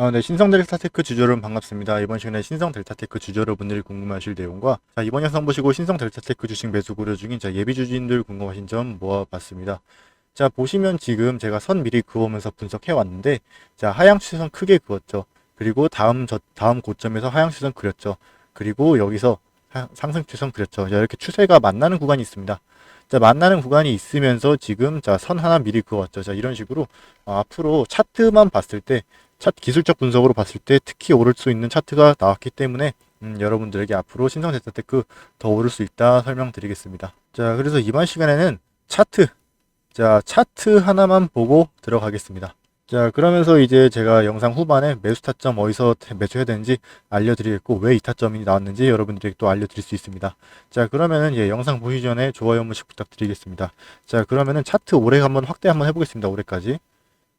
아, 네, 신성 델타테크 여러분 반갑습니다. 이번 시간에 신성 델타테크 주주 여러분들이 궁금하실 내용과 자, 이번 영상 보시고 신성 델타테크 주식 매수 고려 중인 자, 예비 주주님들 궁금하신 점 모아봤습니다. 자, 보시면 지금 제가 선 미리 그으면서 분석해 왔는데 자, 하향 추세선 크게 그었죠. 그리고 다음 저 다음 고점에서 하향 추세선 그렸죠. 그리고 여기서 하- 상승 추세선 그렸죠. 자, 이렇게 추세가 만나는 구간이 있습니다. 자, 만나는 구간이 있으면서 지금 자, 선 하나 미리 그었죠. 자, 이런 식으로 어, 앞으로 차트만 봤을 때 차트 기술적 분석으로 봤을 때 특히 오를 수 있는 차트가 나왔기 때문에 음, 여러분들에게 앞으로 신성 데이터테크 더 오를 수 있다 설명드리겠습니다. 자, 그래서 이번 시간에는 차트, 자, 차트 하나만 보고 들어가겠습니다. 자, 그러면서 이제 제가 영상 후반에 매수 타점 어디서 매수해야 되는지 알려드리겠고, 왜 이 타점이 나왔는지 여러분들에게 또 알려드릴 수 있습니다. 자, 그러면은 예, 영상 보기 전에 좋아요 한 번씩 부탁드리겠습니다. 자, 그러면은 차트 올해 한번 확대 한번 해보겠습니다. 올해까지.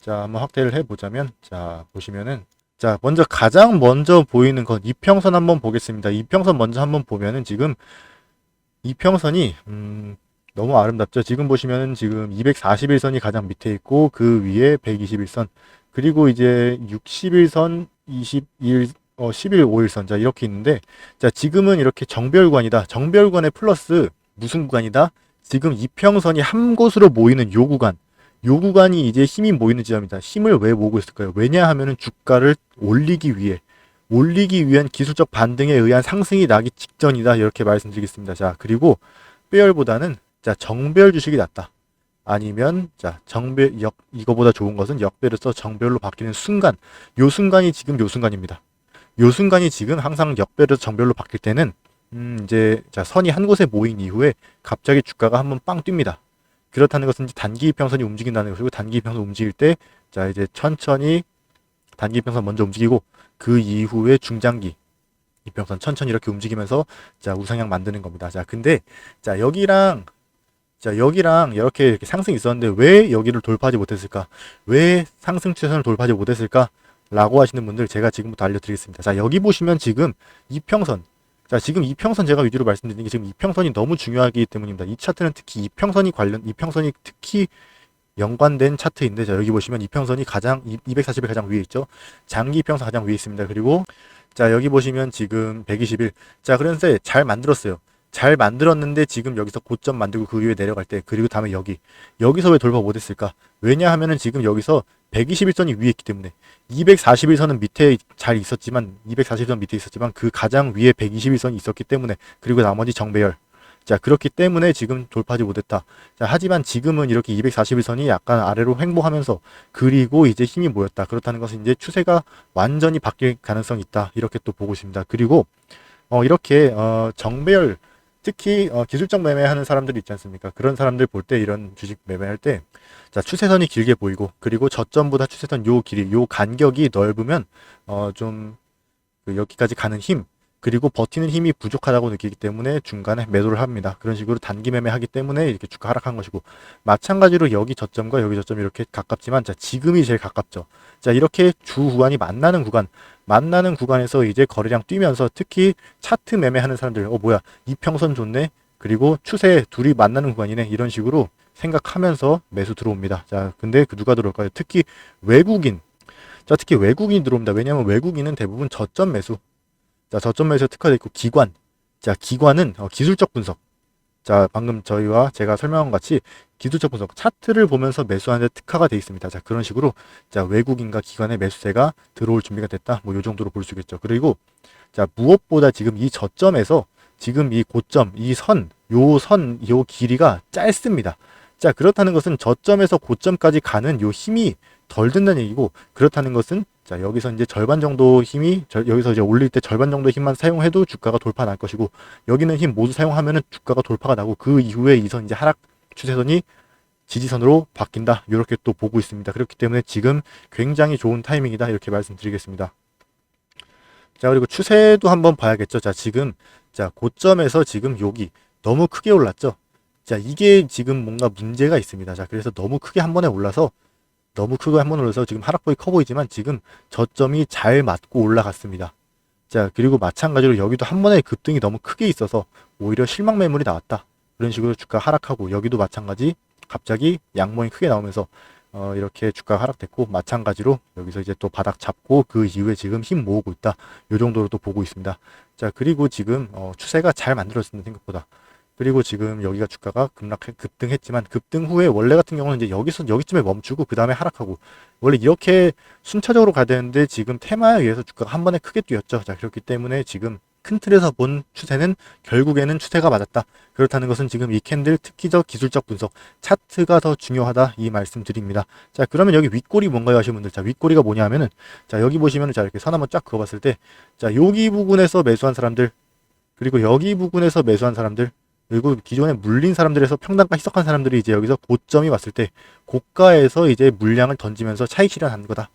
자, 한번 확대를 해보자면, 자, 보시면은, 자, 먼저 가장 먼저 보이는 건 이평선 한번 보겠습니다. 이평선 먼저 한번 보면은 지금 이평선이, 음, 너무 아름답죠. 지금 보시면은 지금 241선이 가장 밑에 있고, 그 위에 121선, 그리고 이제 61선, 21, 어, 11, 5일선. 자, 이렇게 있는데, 자, 지금은 이렇게 정별관이다. 정별관의 플러스 무슨 구간이다? 지금 이평선이 한 곳으로 모이는 요 구간. 요 구간이 이제 힘이 모이는 지점이다. 힘을 왜 모으고 있을까요? 왜냐하면은 주가를 올리기 위해 올리기 위한 기술적 반등에 의한 상승이 나기 직전이다. 이렇게 말씀드리겠습니다. 자, 그리고 빼열보다는 자, 정별 주식이 낫다. 아니면 자, 정별 역 이거보다 좋은 것은 역배를 써 정별로 바뀌는 순간. 요 순간이 지금 요 순간입니다. 요 순간이 지금 항상 역배를 정별로 바뀔 때는 음, 이제 자, 선이 한 곳에 모인 이후에 갑자기 주가가 한번 빵 뜁니다. 그렇다는 것은 단기 이평선이 움직인다는 것이고 단기 이평선 움직일 때 자 이제 천천히 단기 이평선 먼저 움직이고 그 이후에 중장기 이평선 천천히 이렇게 움직이면서 자 우상향 만드는 겁니다. 자 근데 자 여기랑 자 여기랑 이렇게, 이렇게 상승이 있었는데 왜 여기를 돌파하지 못했을까? 왜 상승 추세선을 돌파하지 못했을까? 라고 하시는 분들 제가 지금부터 알려드리겠습니다. 자 여기 보시면 지금 이평선 자, 지금 이평선 제가 위주로 말씀드리는 게 지금 이평선이 너무 중요하기 때문입니다. 이 차트는 특히 이평선이 관련, 이평선이 특히 연관된 차트인데, 자, 여기 보시면 이평선이 가장, 240일 가장 위에 있죠. 장기 이평선 가장 위에 있습니다. 그리고, 자, 여기 보시면 지금 120일. 자, 그런데 잘 만들었어요. 잘 만들었는데 지금 여기서 고점 만들고 그 위에 내려갈 때, 그리고 다음에 여기. 여기서 왜 돌파 못했을까? 왜냐하면은 지금 여기서 121선이 위에 있기 때문에 241선은 밑에 잘 있었지만 241선 밑에 있었지만 그 가장 위에 121선이 있었기 때문에 그리고 나머지 정배열. 자 그렇기 때문에 지금 돌파하지 못했다. 자 하지만 지금은 이렇게 241선이 약간 아래로 횡보하면서 그리고 이제 힘이 모였다. 그렇다는 것은 이제 추세가 완전히 바뀔 가능성이 있다. 이렇게 또 보고 있습니다. 그리고 어 이렇게 어 정배열 특히 어 기술적 매매하는 사람들이 있지 않습니까 그런 사람들 볼 때 이런 주식 매매할 때 자, 추세선이 길게 보이고, 그리고 저점보다 추세선 요 길이, 요 간격이 넓으면, 어, 좀, 그 여기까지 가는 힘, 그리고 버티는 힘이 부족하다고 느끼기 때문에 중간에 매도를 합니다. 그런 식으로 단기 매매하기 때문에 이렇게 주가 하락한 것이고, 마찬가지로 여기 저점과 여기 저점이 이렇게 가깝지만, 자, 지금이 제일 가깝죠. 자, 이렇게 주 구간이 만나는 구간, 만나는 구간에서 이제 거래량 뛰면서 특히 차트 매매하는 사람들, 어, 뭐야, 이평선 좋네? 그리고 추세 둘이 만나는 구간이네? 이런 식으로 생각하면서 매수 들어옵니다. 자, 근데 그 누가 들어올까요? 특히 외국인. 자, 특히 외국인이 들어옵니다. 왜냐하면 외국인은 대부분 저점 매수. 자, 저점 매수에 특화되어 있고 기관. 자, 기관은 어, 기술적 분석. 자, 방금 저희와 제가 설명한 것 같이 기술적 분석, 차트를 보면서 매수하는 데 특화가 되어 있습니다. 자, 그런 식으로 자, 외국인과 기관의 매수세가 들어올 준비가 됐다. 뭐 요 정도로 볼 수 있겠죠. 그리고 자, 무엇보다 지금 이 저점에서 지금 이 고점, 이 선, 요 선, 요 길이가 짧습니다. 자, 그렇다는 것은 저점에서 고점까지 가는 요 힘이 덜 든다는 얘기고, 그렇다는 것은, 자, 여기서 이제 절반 정도 힘이, 저, 여기서 이제 올릴 때 절반 정도 힘만 사용해도 주가가 돌파 날 것이고, 여기는 힘 모두 사용하면은 주가가 돌파가 나고, 그 이후에 이선 이제 하락 추세선이 지지선으로 바뀐다. 이렇게 또 보고 있습니다. 그렇기 때문에 지금 굉장히 좋은 타이밍이다. 이렇게 말씀드리겠습니다. 자, 그리고 추세도 한번 봐야겠죠. 자, 지금, 자, 고점에서 지금 여기 너무 크게 올랐죠. 자, 이게 지금 뭔가 문제가 있습니다. 자, 그래서 너무 크게 한 번에 올라서 너무 크게 한 번에 올라서 지금 하락폭이 커 보이지만 지금 저점이 잘 맞고 올라갔습니다. 자, 그리고 마찬가지로 여기도 한 번에 급등이 너무 크게 있어서 오히려 실망 매물이 나왔다. 그런 식으로 주가 하락하고 여기도 마찬가지 갑자기 양봉이 크게 나오면서 어, 이렇게 주가가 하락됐고 마찬가지로 여기서 이제 또 바닥 잡고 그 이후에 지금 힘 모으고 있다. 요 정도로 또 보고 있습니다. 자 그리고 지금 어, 추세가 잘 만들어졌습니다 생각보다. 그리고 지금 여기가 주가가 급락 급등했지만 급등 후에 원래 같은 경우는 이제 여기서 여기쯤에 멈추고 그 다음에 하락하고 원래 이렇게 순차적으로 가야 되는데 지금 테마에 의해서 주가가 한 번에 크게 뛰었죠. 자 그렇기 때문에 지금 큰 틀에서 본 추세는 결국에는 추세가 맞았다. 그렇다는 것은 지금 이 캔들 특기적 기술적 분석 차트가 더 중요하다 이 말씀 드립니다. 자 그러면 여기 윗골이 뭔가요 하시는 분들 자 윗골이가 뭐냐 하면은 자 여기 보시면은 자 이렇게 선 한번 쫙 그어봤을 때 자 여기 부분에서 매수한 사람들 그리고 여기 부분에서 매수한 사람들 그리고 기존에 물린 사람들에서 평단가 희석한 사람들이 이제 여기서 고점이 왔을 때 고가에서 이제 물량을 던지면서 차익 실현한 거다.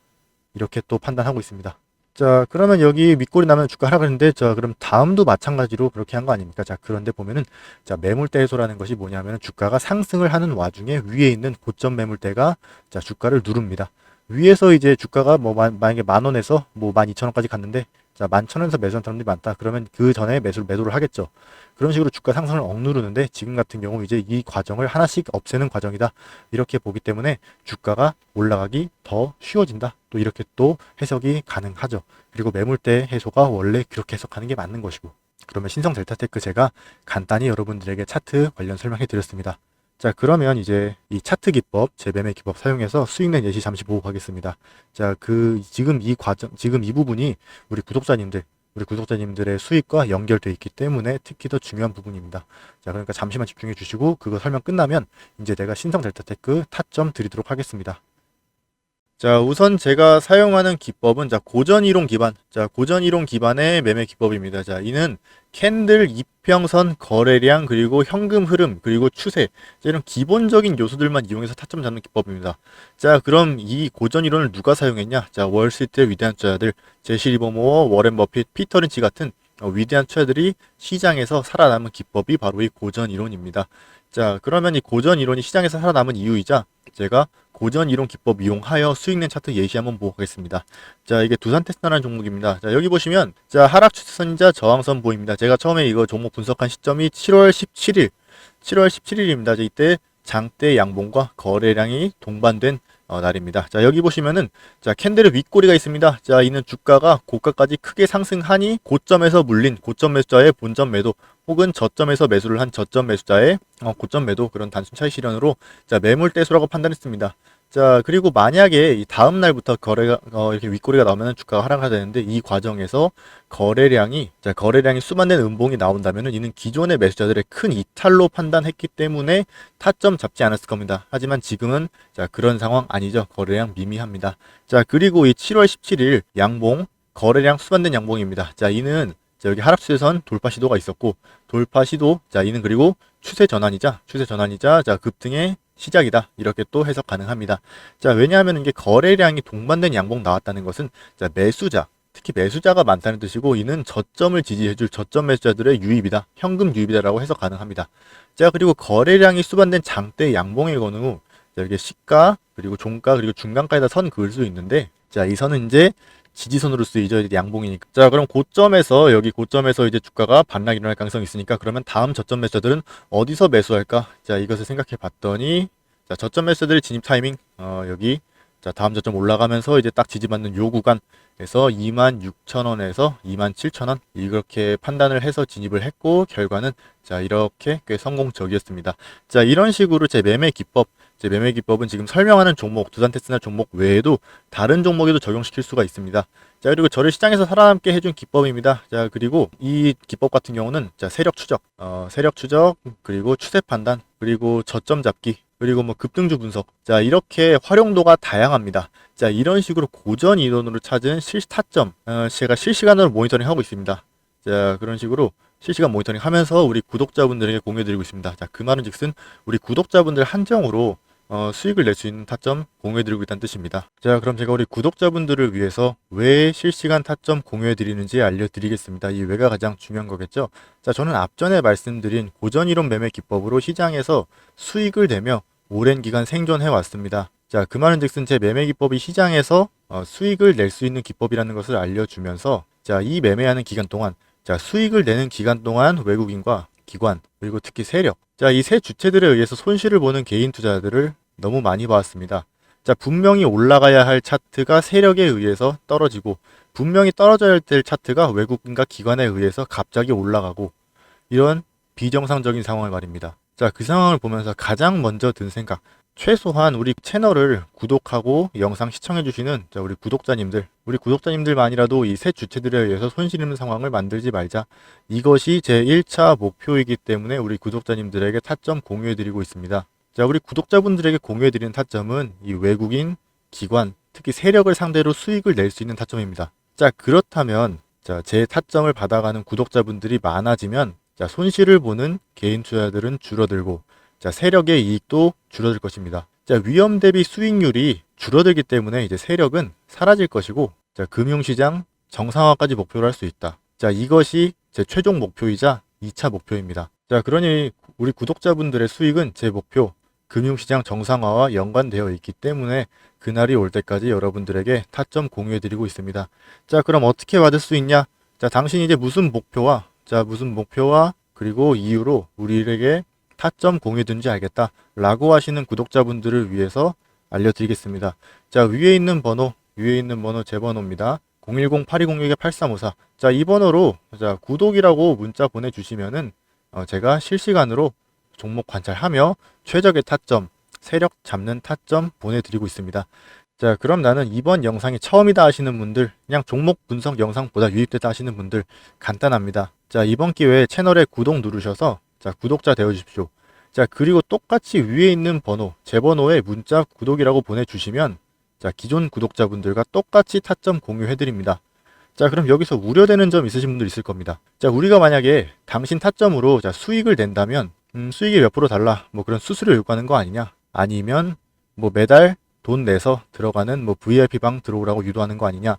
이렇게 또 판단하고 있습니다. 자, 그러면 여기 밑골이 나면 주가 하락하는데, 자, 그럼 다음도 마찬가지로 그렇게 한 거 아닙니까? 자, 그런데 보면은, 자, 매물대 해소라는 것이 뭐냐면 주가가 상승을 하는 와중에 위에 있는 고점 매물대가, 자, 주가를 누릅니다. 위에서 이제 주가가 뭐, 만- 만약에 만 원에서 뭐, 만 이천 원까지 갔는데, 자, 만천 원에서 매수한 사람들이 많다. 그러면 그 전에 매수를, 매도를 하겠죠. 그런 식으로 주가 상승을 억누르는데, 지금 같은 경우 이제 이 과정을 하나씩 없애는 과정이다. 이렇게 보기 때문에 주가가 올라가기 더 쉬워진다. 또 이렇게 또 해석이 가능하죠. 그리고 매물대 해소가 원래 그렇게 해석하는 게 맞는 것이고. 그러면 신성 델타테크 제가 간단히 여러분들에게 차트 관련 설명해 드렸습니다. 자, 그러면 이제 이 차트 기법, 재매매 기법 사용해서 수익낸 예시 잠시 보고 가겠습니다. 자, 그 지금 이 과정, 지금 이 부분이 우리 구독자님들, 우리 구독자님들의 수익과 연결돼 있기 때문에 특히 더 중요한 부분입니다. 자, 그러니까 잠시만 집중해 주시고 그거 설명 끝나면 이제 내가 신성 델타 테크 타점 드리도록 하겠습니다. 자, 우선 제가 사용하는 기법은 자, 고전 이론 기반. 자, 고전 이론 기반의 매매 기법입니다. 자, 이는 캔들 이평선 거래량 그리고 현금 흐름 그리고 추세 자, 이런 기본적인 요소들만 이용해서 타점 잡는 기법입니다. 자, 그럼 이 고전 이론을 누가 사용했냐? 자, 월스트리트의 위대한 투자들 제시 리버모어, 워렌 버핏, 피터 린치 같은 어, 위대한 투자들이 시장에서 살아남은 기법이 바로 이 고전 이론입니다. 자, 그러면 이 고전 이론이 시장에서 살아남은 이유이자 제가 고전 이론 기법 이용하여 수익낸 차트 예시 한번 보고 가겠습니다. 자, 이게 두산 테스트라는 종목입니다. 자, 여기 보시면 자, 하락 추세선이자 저항선 보입니다. 제가 처음에 이거 종목 분석한 시점이 7월 17일, 7월 17일입니다. 이때 장대 양봉과 거래량이 동반된 어, 날입니다. 자, 여기 보시면은 자, 캔들의 윗꼬리가 있습니다. 자, 이는 주가가 고가까지 크게 상승하니 고점에서 물린 고점 매수자의 본점 매도 혹은 저점에서 매수를 한 저점 매수자의 어, 고점 매도 그런 단순 차익 실현으로 자, 매물 대수라고 판단했습니다. 자, 그리고 만약에 이 다음 날부터 거래가 어, 이렇게 윗꼬리가 나오면 주가가 하락하게 되는데 이 과정에서 거래량이 자, 거래량이 수만된 음봉이 나온다면은 이는 기존의 매수자들의 큰 이탈로 판단했기 때문에 타점 잡지 않았을 겁니다. 하지만 지금은 자, 그런 상황 아니죠. 거래량 미미합니다. 자, 그리고 이 7월 17일 양봉 거래량 수반된 양봉입니다. 자, 이는 자, 여기 하락 추세선 돌파 시도가 있었고 돌파 시도 자, 이는 그리고 추세 전환이자 추세 전환이자 자, 급등의 시작이다. 이렇게 또 해석 가능합니다. 자, 왜냐하면 이게 거래량이 동반된 양봉 나왔다는 것은 자, 매수자 특히 매수자가 많다는 뜻이고 이는 저점을 지지해줄 저점 매수자들의 유입이다. 현금 유입이다라고 해석 가능합니다. 자, 그리고 거래량이 수반된 장대 양봉의 경우 자, 이게 시가 그리고 종가 그리고 중간가에다 선 그을 수 있는데 자, 이 선은 이제 지지선으로 쓰이죠. 이제 양봉이니까. 자, 그럼 고점에서 여기 고점에서 이제 주가가 반락 일어날 가능성이 있으니까 그러면 다음 저점 매수자들은 어디서 매수할까? 자, 이것을 생각해 봤더니 자, 저점 매수자들의 진입 타이밍 어, 여기 자, 다음 저점 올라가면서 이제 딱 지지받는 요 구간에서 26,000원에서 27,000원 이렇게 판단을 해서 진입을 했고 결과는 자, 이렇게 꽤 성공적이었습니다. 자, 이런 식으로 제 매매 기법 제 매매 기법은 지금 설명하는 종목, 두산 테스나 종목 외에도 다른 종목에도 적용시킬 수가 있습니다. 자, 그리고 저를 시장에서 살아남게 해준 기법입니다. 자, 그리고 이 기법 같은 경우는 자, 세력 추적, 어, 세력 추적, 그리고 추세 판단, 그리고 저점 잡기, 그리고 뭐 급등주 분석. 자, 이렇게 활용도가 다양합니다. 자, 이런 식으로 고전 이론으로 찾은 실시 타점, 어, 제가 실시간으로 모니터링 하고 있습니다. 자, 그런 식으로 실시간 모니터링 하면서 우리 구독자분들에게 공유드리고 있습니다. 자, 그 말은 즉슨 우리 구독자분들 한정으로 어, 수익을 낼 수 있는 타점 공유해드리고 있다는 뜻입니다. 자, 그럼 제가 우리 구독자분들을 위해서 왜 실시간 타점 공유해드리는지 알려드리겠습니다. 이 왜가 가장 중요한 거겠죠? 자, 저는 앞전에 말씀드린 고전이론 매매 기법으로 시장에서 수익을 내며 오랜 기간 생존해 왔습니다. 자, 그 말은 즉슨 제 매매 기법이 시장에서 어, 수익을 낼 수 있는 기법이라는 것을 알려주면서 자, 이 매매하는 기간 동안 자, 수익을 내는 기간 동안 외국인과 기관, 그리고 특히 세력. 자, 이 세 주체들에 의해서 손실을 보는 개인 투자들을 너무 많이 봐왔습니다. 자, 분명히 올라가야 할 차트가 세력에 의해서 떨어지고, 분명히 떨어져야 될 차트가 외국인과 기관에 의해서 갑자기 올라가고, 이런 비정상적인 상황을 말입니다. 자, 그 상황을 보면서 가장 먼저 든 생각, 최소한 우리 채널을 구독하고 영상 시청해주시는 자, 우리 구독자님들, 우리 구독자님들만이라도 이세 주체들에 의해서 손실 있는 상황을 만들지 말자. 이것이 제 1차 목표이기 때문에 우리 구독자님들에게 타점 공유해드리고 있습니다. 자, 우리 구독자분들에게 공유해드리는 타점은 이 외국인, 기관, 특히 세력을 상대로 수익을 낼 수 있는 타점입니다. 자, 그렇다면, 자, 제 타점을 받아가는 구독자분들이 많아지면, 자, 손실을 보는 개인 투자들은 줄어들고, 자, 세력의 이익도 줄어들 것입니다. 자, 위험 대비 수익률이 줄어들기 때문에 이제 세력은 사라질 것이고, 자, 금융시장 정상화까지 목표로 할 수 있다. 자, 이것이 제 최종 목표이자 2차 목표입니다. 자, 그러니 우리 구독자분들의 수익은 제 목표, 금융시장 정상화와 연관되어 있기 때문에 그날이 올 때까지 여러분들에게 타점 공유해 드리고 있습니다. 자, 그럼 어떻게 받을 수 있냐? 자, 당신이 이제 무슨 목표와, 자, 무슨 목표와 그리고 이유로 우리에게 타점 공유든지 알겠다. 라고 하시는 구독자분들을 위해서 알려드리겠습니다. 자, 위에 있는 번호, 위에 있는 번호 제 번호입니다. 010-8206-8354. 자, 이 번호로, 자, 구독이라고 문자 보내주시면은, 어, 제가 실시간으로 종목 관찰하며 최적의 타점, 세력 잡는 타점 보내드리고 있습니다. 자, 그럼 나는 이번 영상이 처음이다 하시는 분들, 그냥 종목 분석 영상보다 유입됐다 하시는 분들, 간단합니다. 자, 이번 기회에 채널에 구독 누르셔서, 자, 구독자 되어 주십시오. 자, 그리고 똑같이 위에 있는 번호, 제 번호에 문자 구독이라고 보내주시면, 자, 기존 구독자분들과 똑같이 타점 공유해 드립니다. 자, 그럼 여기서 우려되는 점 있으신 분들 있을 겁니다. 자, 우리가 만약에 당신 타점으로 자, 수익을 낸다면, 음, 수익이 몇 프로 달라. 뭐 그런 수수료 요구하는 거 아니냐? 아니면, 뭐 매달 돈 내서 들어가는 뭐 VIP 방 들어오라고 유도하는 거 아니냐?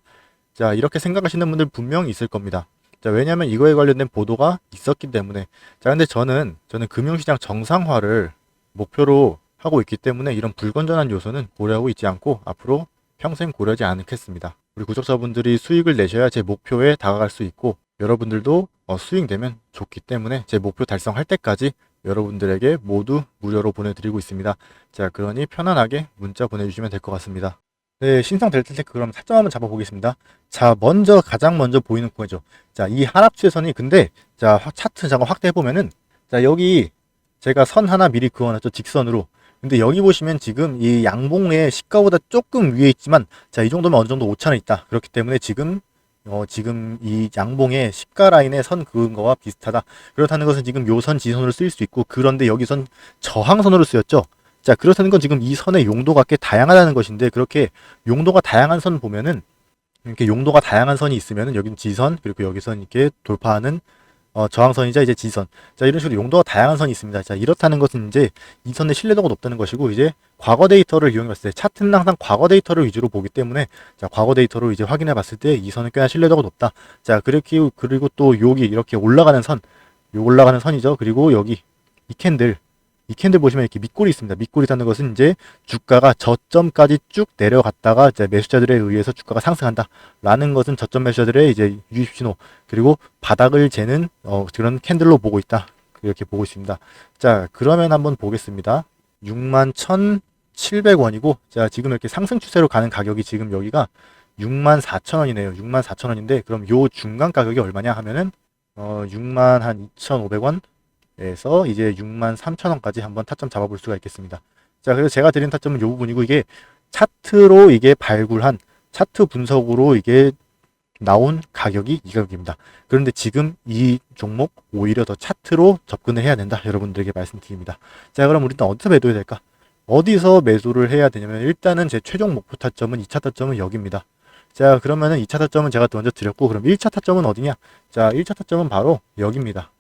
자, 이렇게 생각하시는 분들 분명히 있을 겁니다. 자, 왜냐면 이거에 관련된 보도가 있었기 때문에. 자, 근데 저는, 저는 금융시장 정상화를 목표로 하고 있기 때문에 이런 불건전한 요소는 고려하고 있지 않고 앞으로 평생 고려하지 않겠습니다. 우리 구독자분들이 수익을 내셔야 제 목표에 다가갈 수 있고 여러분들도 어, 수익 내면 좋기 때문에 제 목표 달성할 때까지 여러분들에게 모두 무료로 보내드리고 있습니다. 자, 그러니 편안하게 문자 보내주시면 될 것 같습니다. 네, 신성 델타테크 그럼 타점 한번 잡아보겠습니다. 자, 먼저 가장 먼저 보이는 구간이죠. 자, 이 하락 추세선이 근데 자 확- 차트 잠깐 확대해 보면은 자 여기 제가 선 하나 미리 그어놨죠 직선으로. 근데 여기 보시면 지금 이 양봉의 시가보다 조금 위에 있지만 자 이 정도면 어느 정도 오차는 있다. 그렇기 때문에 지금 어 지금 이 양봉의 시가 라인에 선 그은 거와 비슷하다. 그렇다는 것은 지금 요 선 지선으로 쓰일 수 있고 그런데 여기선 저항선으로 쓰였죠. 자 그렇다는 건 지금 이 선의 용도가 꽤 다양하다는 것인데 그렇게 용도가 다양한 선 보면은 이렇게 용도가 다양한 선이 있으면은 여기는 지선 그리고 여기선 이렇게 돌파하는 어, 저항선이자 이제 지선. 자, 이런 식으로 용도가 다양한 선이 있습니다. 자, 이렇다는 것은 이제 이 선의 신뢰도가 높다는 것이고, 이제 과거 데이터를 이용해 봤을 때, 차트는 항상 과거 데이터를 위주로 보기 때문에, 자, 과거 데이터로 이제 확인해 봤을 때, 이 선은 꽤나 신뢰도가 높다. 자, 그렇게, 그리고 또 여기 이렇게 올라가는 선, 요 올라가는 선이죠. 그리고 여기, 이 캔들, 이 캔들 보시면 이렇게 밑골이 있습니다. 밑골이 있다는 것은 이제 주가가 저점까지 쭉 내려갔다가 이제 매수자들에 의해서 주가가 상승한다. 라는 것은 저점 매수자들의 이제 유입 신호 그리고 바닥을 재는 어, 그런 캔들로 보고 있다. 이렇게 보고 있습니다. 자, 그러면 한번 보겠습니다. 61,700원이고 자, 지금 이렇게 상승 추세로 가는 가격이 지금 여기가 64,000원이네요. 64,000원인데 그럼 요 중간 가격이 얼마냐 하면은 어, 6만 한 2,500원 에서 이제 6만 3천 원까지 한번 타점 잡아볼 수가 있겠습니다. 자, 그래서 제가 드린 타점은 이 부분이고 이게 차트로 이게 발굴한 차트 분석으로 이게 나온 가격이 이 가격입니다. 그런데 지금 이 종목 오히려 더 차트로 접근을 해야 된다. 여러분들에게 말씀드립니다. 자, 그럼 우리는 어디서 매도해야 될까? 어디서 매수를 해야 되냐면 일단은 제 최종 목표 타점은 2차 타점은 여기입니다. 자, 그러면은 2차 타점은 제가 먼저 드렸고 그럼 1차 타점은 어디냐? 자, 1차 타점은 바로 여기입니다.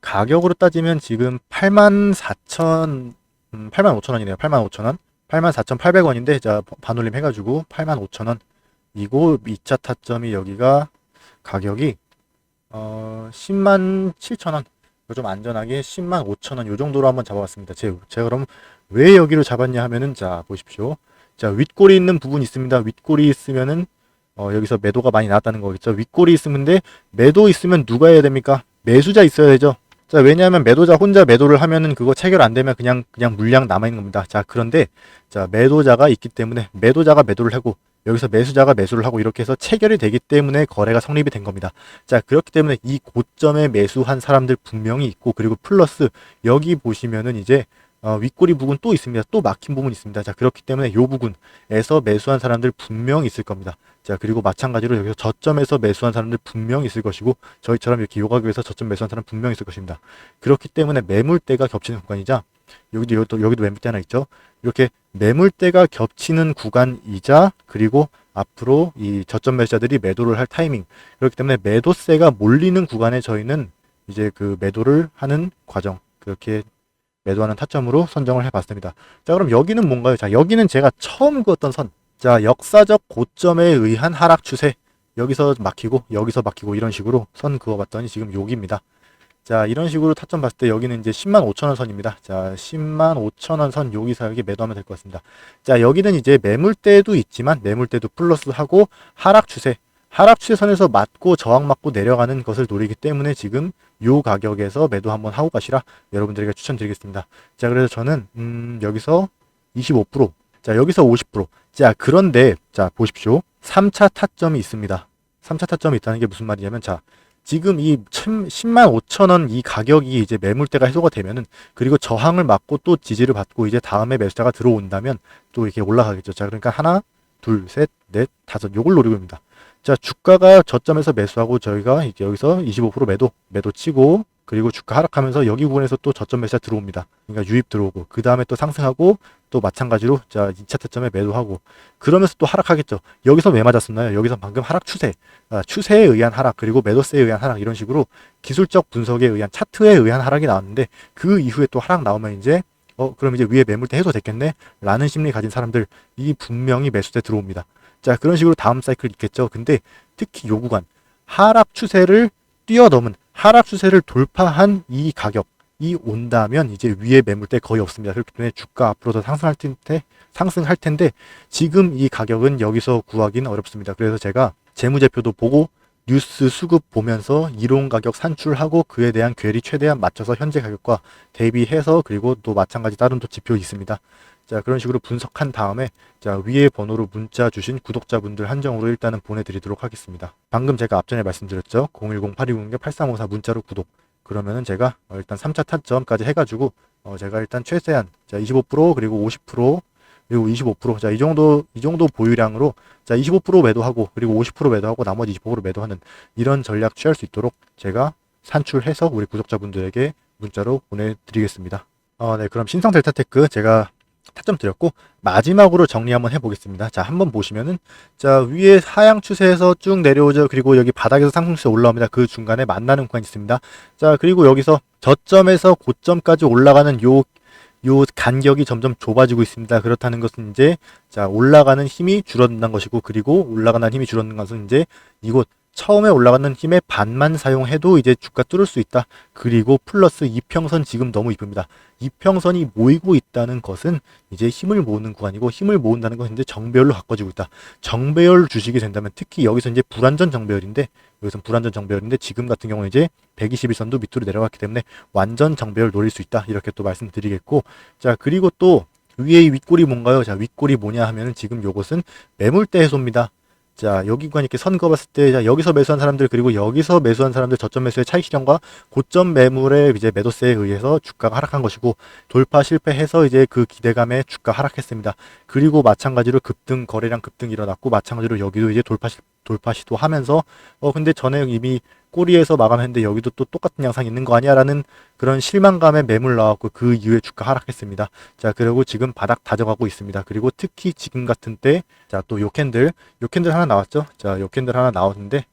가격으로 따지면 지금 8만 4천, 음, 8만 5천 원이네요. 8만 5천 원. 8만 4,800원인데, 자, 반올림 해 가지고 8만 5천 원. 이고 2차 타점이 여기가 가격이, 어, 10만 7천 원. 이거 좀 안전하게 10만 5천 원. 요 정도로 한번 잡아봤습니다. 제, 제가 그럼 왜 여기로 잡았냐 하면은, 자, 보십시오. 자, 윗골이 있는 부분 있습니다. 윗골이 있으면은, 어, 여기서 매도가 많이 나왔다는 거겠죠. 윗골이 있으면 근데 매도 있으면 누가 해야 됩니까? 매수자 있어야 되죠. 자, 왜냐하면 매도자 혼자 매도를 하면은 그거 체결 안 되면 그냥 그냥 물량 남아 있는 겁니다. 자, 그런데 자, 매도자가 있기 때문에 매도자가 매도를 하고 여기서 매수자가 매수를 하고 이렇게 해서 체결이 되기 때문에 거래가 성립이 된 겁니다. 자, 그렇기 때문에 이 고점에 매수한 사람들 분명히 있고 그리고 플러스 여기 보시면은 이제 어, 윗꼬리 부분 또 있습니다. 또 막힌 부분 있습니다. 자, 그렇기 때문에 요 부분에서 매수한 사람들 분명히 있을 겁니다. 자, 그리고 마찬가지로 여기서 저점에서 매수한 사람들 분명히 있을 것이고 저희처럼 이렇게 요 가격에서 저점 매수한 사람 분명히 있을 것입니다. 그렇기 때문에 매물대가 겹치는 구간이자 여기도 여기도, 여기도 매물대 하나 있죠. 이렇게 매물대가 겹치는 구간이자 그리고 앞으로 이 저점 매수자들이 매도를 할 타이밍 그렇기 때문에 매도세가 몰리는 구간에 저희는 이제 그 매도를 하는 과정 그렇게 매도하는 타점으로 선정을 해봤습니다. 자 그럼 여기는 뭔가요? 자 여기는 제가 처음 그었던 선. 자 역사적 고점에 의한 하락 추세. 여기서 막히고 여기서 막히고 이런 식으로 선 그어봤더니 지금 여기입니다. 자 이런 식으로 타점 봤을 때 여기는 이제 10만 5천원 선입니다. 자 10만 5천원 선 여기서 여기 매도하면 될 것 같습니다. 자 여기는 이제 매물대도 있지만 매물대도 플러스하고 하락 추세 하락 추세선에서 맞고 저항 맞고 내려가는 것을 노리기 때문에 지금 요 가격에서 매도 한번 하고 가시라 여러분들에게 추천드리겠습니다. 자 그래서 저는 음 여기서 25%, 자 여기서 50%. 자 그런데 자 보십시오. 3차 타점이 있습니다. 3차 타점이 있다는 게 무슨 말이냐면 자 지금 이 10만 5천 원 이 가격이 이제 매물대가 해소가 되면은 그리고 저항을 맞고 또 지지를 받고 이제 다음에 매수자가 들어온다면 또 이렇게 올라가겠죠. 자 그러니까 하나, 둘, 셋, 넷, 다섯 요걸 노리고 있습니다. 자, 주가가 저점에서 매수하고 저희가 이제 여기서 25% 매도, 매도 치고 그리고 주가 하락하면서 여기 부분에서 또 저점 매수가 들어옵니다. 그러니까 유입 들어오고 그 다음에 또 상승하고 또 마찬가지로 자 2차 타점에 매도하고 그러면서 또 하락하겠죠. 여기서 왜 맞았었나요? 여기서 방금 하락 추세, 아, 추세에 의한 하락 그리고 매도세에 의한 하락 이런 식으로 기술적 분석에 의한 차트에 의한 하락이 나왔는데 그 이후에 또 하락 나오면 이제 어 그럼 이제 위에 매물대 해소됐겠네 라는 심리 가진 사람들 이 분명히 매수세 들어옵니다. 자, 그런 식으로 다음 사이클 있겠죠. 근데 특히 요 구간 하락 추세를 뛰어넘은 하락 추세를 돌파한 이 가격 이 온다면 이제 위에 매물대 거의 없습니다. 그렇기 때문에 주가 앞으로 더 상승할 텐데 상승할 텐데 지금 이 가격은 여기서 구하기는 어렵습니다. 그래서 제가 재무제표도 보고 뉴스 수급 보면서 이론 가격 산출하고 그에 대한 괴리 최대한 맞춰서 현재 가격과 대비해서 그리고 또 마찬가지 다른 또 지표 있습니다. 자 그런 식으로 분석한 다음에 자 위에 번호로 문자 주신 구독자분들 한정으로 일단은 보내드리도록 하겠습니다. 방금 제가 앞전에 말씀드렸죠. 010-8206-8354 문자로 구독. 그러면은 제가 어, 일단 3차 타점까지 해가지고 어 제가 일단 최대한 자25% 그리고 50% 그리고 25%. 자, 이 정도, 이 정도 보유량으로, 자, 25% 매도하고, 그리고 50% 매도하고, 나머지 25% 매도하는 이런 전략 취할 수 있도록 제가 산출해서 우리 구독자분들에게 문자로 보내드리겠습니다. 어, 네, 그럼 신성 델타테크 제가 타점 드렸고, 마지막으로 정리 한번 해보겠습니다. 자, 한번 보시면은, 자, 위에 하향 추세에서 쭉 내려오죠. 그리고 여기 바닥에서 상승세 올라옵니다. 그 중간에 만나는 구간이 있습니다. 자, 그리고 여기서 저점에서 고점까지 올라가는 요요 간격이 점점 좁아지고 있습니다. 그렇다는 것은 이제 자 올라가는 힘이 줄어든다는 것이고 그리고 올라가는 힘이 줄어드는 것은 이제 이곳 처음에 올라가는 힘의 반만 사용해도 이제 주가 뚫을 수 있다. 그리고 플러스 이평선 지금 너무 이쁩니다. 이평선이 모이고 있다는 것은 이제 힘을 모으는 구간이고 힘을 모은다는 것은 이제 정배열로 바꿔지고 있다. 정배열 주식이 된다면 특히 여기서 이제 불안전 정배열인데 여기서 불안전 정배열인데 지금 같은 경우는 이제 121선도 밑으로 내려갔기 때문에 완전 정배열 노릴 수 있다. 이렇게 또 말씀드리겠고 자 그리고 또 위에 윗골이 뭔가요? 자 윗골이 뭐냐 하면은 지금 요것은 매물대 해소입니다. 자, 여기 관 이렇게 선 그어봤을 때, 자, 여기서 매수한 사람들, 그리고 여기서 매수한 사람들 저점 매수의 차익 실현과 고점 매물의 이제 매도세에 의해서 주가가 하락한 것이고, 돌파 실패해서 이제 그 기대감에 주가 하락했습니다. 그리고 마찬가지로 급등, 거래량 급등 일어났고, 마찬가지로 여기도 이제 돌파, 시, 돌파 시도하면서, 어, 근데 전에 이미 꼬리에서 마감했는데 여기도 또 똑같은 양상이 있는 거 아니야? 라는 그런 실망감에 매물 나왔고 그 이후에 주가 하락했습니다. 자, 그리고 지금 바닥 다져가고 있습니다. 그리고 특히 지금 같은 때, 자, 또 요 캔들, 요 캔들 하나 나왔죠? 자, 요 캔들 하나 나왔는데,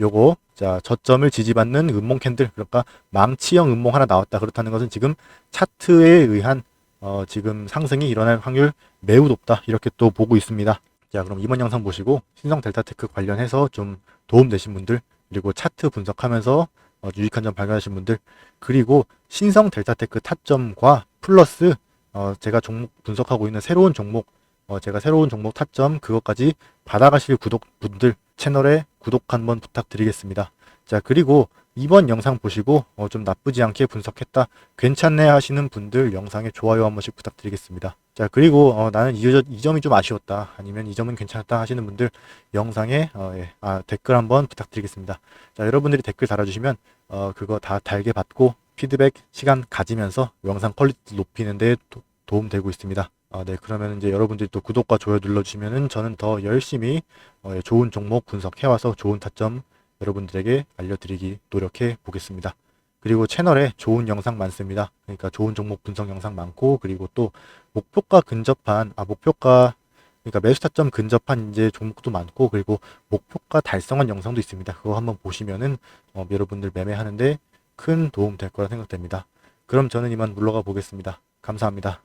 요거, 자, 저점을 지지받는 음몽 캔들, 그러니까 망치형 음몽 하나 나왔다. 그렇다는 것은 지금 차트에 의한, 어, 지금 상승이 일어날 확률 매우 높다. 이렇게 또 보고 있습니다. 자, 그럼 이번 영상 보시고 신성 델타테크 관련해서 좀 도움 되신 분들, 그리고 차트 분석하면서 어, 유익한 점 발견하신 분들 그리고 신성 델타테크 타점과 플러스 어, 제가 종목 분석하고 있는 새로운 종목 어, 제가 새로운 종목 타점 그것까지 받아가실 구독분들 채널에 구독 한번 부탁드리겠습니다. 자 그리고 이번 영상 보시고 어, 좀 나쁘지 않게 분석했다 괜찮네 하시는 분들 영상에 좋아요 한 번씩 부탁드리겠습니다. 자 그리고 어, 나는 이, 저- 이 점이 좀 아쉬웠다 아니면 이 점은 괜찮았다 하시는 분들 영상에 어, 예, 아, 댓글 한번 부탁드리겠습니다. 자 여러분들이 댓글 달아주시면 어, 그거 다 달게 받고 피드백 시간 가지면서 영상 퀄리티 높이는 데 도, 도움 되고 있습니다. 아, 네 그러면 이제 여러분들이 또 구독과 좋아요 눌러주시면은 저는 더 열심히 어, 예, 좋은 종목 분석해와서 좋은 타점 여러분들에게 알려드리기 노력해 보겠습니다. 그리고 채널에 좋은 영상 많습니다. 그러니까 좋은 종목 분석 영상 많고 그리고 또 목표가 근접한 아 목표가 그러니까 매수 타점 근접한 이제 종목도 많고 그리고 목표가 달성한 영상도 있습니다. 그거 한번 보시면은 어, 여러분들 매매하는데 큰 도움 될 거라 생각됩니다. 그럼 저는 이만 물러가 보겠습니다. 감사합니다.